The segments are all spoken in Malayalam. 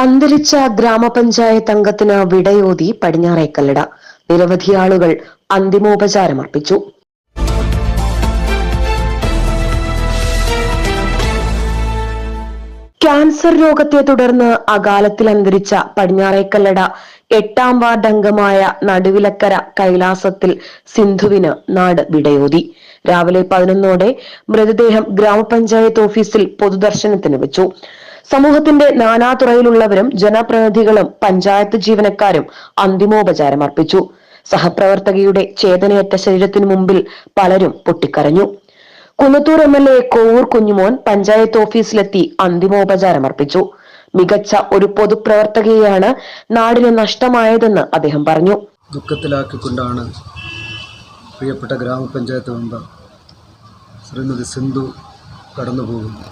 അന്തരിച്ച ഗ്രാമപഞ്ചായത്ത് അംഗത്തിന് വിടയോതി പടിഞ്ഞാറേക്കല്ലട. നിരവധി ആളുകൾ അന്തിമോപചാരമർപ്പിച്ചു ക്യാൻസർ രോഗത്തെ തുടർന്ന് അകാലത്തിൽ അന്തരിച്ച പടിഞ്ഞാറേക്കല്ലട എട്ടാം വാർഡ് അംഗമായ നടുവിലക്കര കൈലാസത്തിൽ സിന്ധുവിന് നാട് വിടയോതി. രാവിലെ പതിനൊന്നോടെ മൃതദേഹം ഗ്രാമപഞ്ചായത്ത് ഓഫീസിൽ പൊതുദർശനത്തിന് വെച്ചു. സമൂഹത്തിന്റെ നാനാതുറയിലുള്ളവരും ജനപ്രതിനിധികളും പഞ്ചായത്ത് ജീവനക്കാരും അന്തിമോപചാരം അർപ്പിച്ചു. സഹപ്രവർത്തകയുടെ ചേതനയറ്റ ശരീരത്തിനു മുമ്പിൽ പലരും പൊട്ടിക്കരഞ്ഞു. Kunnathur M L A Kovoor Kunjumon panchayat ഓഫീസിലെത്തി അന്തിമോപചാരം അർപ്പിച്ചു. മികച്ച ഒരു പൊതുപ്രവർത്തകയെയാണ് നാടിന് നഷ്ടമായതെന്ന് അദ്ദേഹം പറഞ്ഞു. ദുഃഖത്തിലാക്കിക്കൊണ്ടാണ് പ്രിയപ്പെട്ട ഗ്രാമപഞ്ചായത്ത് മെമ്പർ ശ്രീമതി സിന്ധു കടന്നു പോകുന്നത്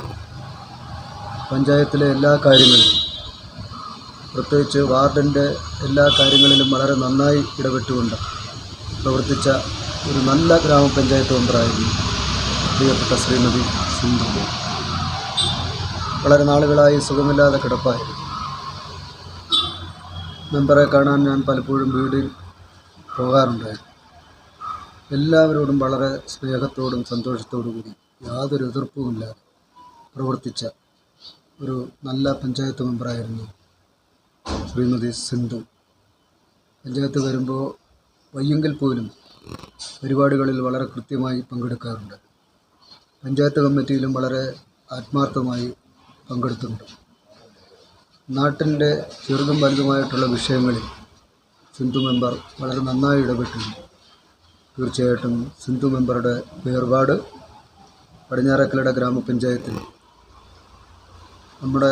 പഞ്ചായത്തിലെ എല്ലാ കാര്യങ്ങളിലും പ്രത്യേകിച്ച് വാർഡിന്റെ എല്ലാ കാര്യങ്ങളിലും വളരെ നന്നായി ഇടപെട്ടുകൊണ്ട് പ്രവർത്തിച്ച ഒരു നല്ല ഗ്രാമപഞ്ചായത്ത് മെമ്പറായിരുന്നു പ്രിയപ്പെട്ട ശ്രീമതി സിന്ധു. വളരെ നാളുകളായി സുഖമില്ലാതെ കിടപ്പായിരുന്നു. മെമ്പറെ കാണാൻ ഞാൻ പലപ്പോഴും വീട്ടിൽ പോകാറുണ്ടായിരുന്നു. എല്ലാവരോടും വളരെ സ്നേഹത്തോടും സന്തോഷത്തോടും കൂടി യാതൊരു എതിർപ്പുമില്ലാതെ പ്രവർത്തിച്ച ഒരു നല്ല പഞ്ചായത്ത് മെമ്പറായിരുന്നു ശ്രീമതി സിന്ധു. പഞ്ചായത്ത് വരുമ്പോൾ വയ്യെങ്കിൽ പോലും പരിപാടികളിൽ വളരെ കൃത്യമായി പങ്കെടുക്കാറുണ്ട്. പഞ്ചായത്ത് കമ്മിറ്റിയിലും വളരെ ആത്മാർത്ഥമായി പങ്കെടുത്തുണ്ട് നാട്ടിന്റെ ചെറുതും വലുതുമായിട്ടുള്ള വിഷയങ്ങളിൽ സിന്ധു മെമ്പർ വളരെ നന്നായി ഇടപെട്ടിട്ടുണ്ട്. തീർച്ചയായിട്ടും സിന്ധു മെമ്പറുടെ വേർപാട് പടിഞ്ഞാറക്കലയുടെ ഗ്രാമപഞ്ചായത്തിൽ നമ്മുടെ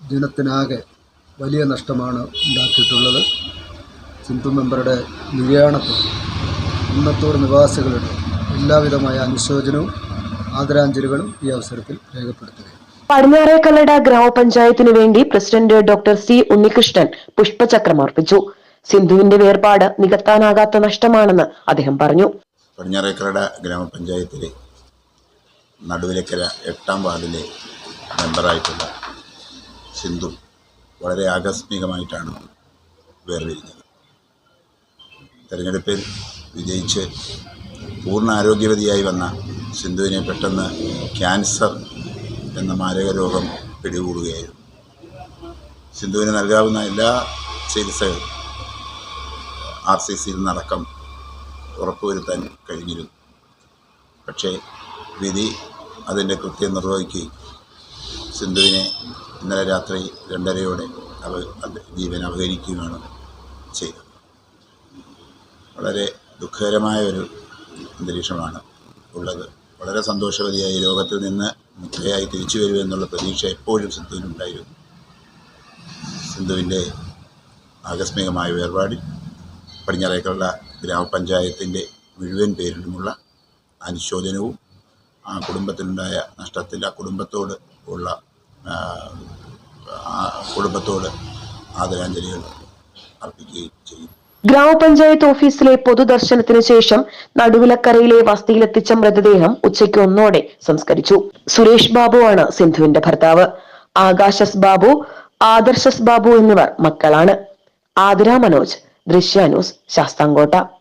ജനത്തിനാകെ വലിയ നഷ്ടമാണ് ഉണ്ടാക്കിയിട്ടുള്ളത്. സിന്ധു മെമ്പറുടെ നിര്യാണത്തിൽ കുന്നത്തൂർ നിവാസികളുടെ എല്ലാവിധമായ അനുശോചനവും ആദരാഞ്ജലികളും ഈ അവസരത്തിൽ രേഖപ്പെടുത്തുകയാണ്. പടിഞ്ഞാറേക്കല്ലട ഗ്രാമപഞ്ചായത്തിനു വേണ്ടി പ്രസിഡന്റ് ഡോക്ടർ സി ഉണ്ണികൃഷ്ണൻ പുഷ്പചക്രം അർപ്പിച്ചു സിന്ധുവിന്റെ വേർപാട് നികത്താനാകാത്ത നഷ്ടമാണെന്ന് അദ്ദേഹം പറഞ്ഞു. പടിഞ്ഞാറേക്കലട ഗ്രാമപഞ്ചായത്തിലെ നടുവിലക്കര എട്ടാം വാർഡിലെ മെമ്പറായിട്ടുള്ള സിന്ധു വളരെ ആകസ്മികമായിട്ടാണ് വേർപിരിഞ്ഞത്. തെരഞ്ഞെടുപ്പിൽ വിജയിച്ച് പൂർണ ആരോഗ്യവതിയായി വന്ന സിന്ധുവിനെ പെട്ടെന്ന് ക്യാൻസർ എന്ന മാരക രോഗം പിടികൂടുകയായിരുന്നു. സിന്ധുവിന് നൽകാവുന്ന എല്ലാ ചികിത്സകളും ആർ സി സിയിൽ നിന്നടക്കം ഉറപ്പുവരുത്താൻ കഴിഞ്ഞിരുന്നു. പക്ഷേ വിധി അതിന്റെ കൃത്യം നിർവഹിക്കുകയും സിന്ധുവിനെ ഇന്നലെ രാത്രി രണ്ടരയോടെ അവ ജീവൻ അവഹരിക്കുകയാണ് ചെയ്തത്. വളരെ ദുഃഖകരമായ ഒരു അന്തരീക്ഷമാണ് ഉള്ളത്. വളരെ സന്തോഷവതിയായി രോഗത്തിൽ നിന്ന് മുക്തയായി തിരിച്ചു വരുമെന്നുള്ള പ്രതീക്ഷ എപ്പോഴും സിന്ധുവിനുണ്ടായിരുന്നു. സിന്ധുവിന്റെ ആകസ്മികമായ വേർപാടിൽ പടിഞ്ഞാറേക്കുള്ള ഗ്രാമപഞ്ചായത്തിന്റെ മുഴുവൻ പേരിലുമുള്ള അനുശോചനവും ആ കുടുംബത്തിനുണ്ടായ നഷ്ടത്തിൽ ആ കുടുംബത്തോട് ഉള്ള കുടുംബത്തോട് ആദരാഞ്ജലികൾ അർപ്പിക്കുകയും ചെയ്യും. ഗ്രാമപഞ്ചായത്ത് ഓഫീസിലെ പൊതുദർശനത്തിന് ശേഷം നടുവിലക്കരയിലെ വസതിയിലെത്തിച്ച മൃതദേഹം ഉച്ചയ്ക്ക് ഒന്നോടെ സംസ്കരിച്ചു. സുരേഷ് ബാബു ആണ് സിന്ധുവിന്റെ ഭർത്താവ്. ആകാശസ് ബാബു ആദർശസ് ബാബു എന്നിവർ മക്കളാണ്. ആതിര മനോജ് ദൃശ്യാനൂസ് ശാസ്താംകോട്ട.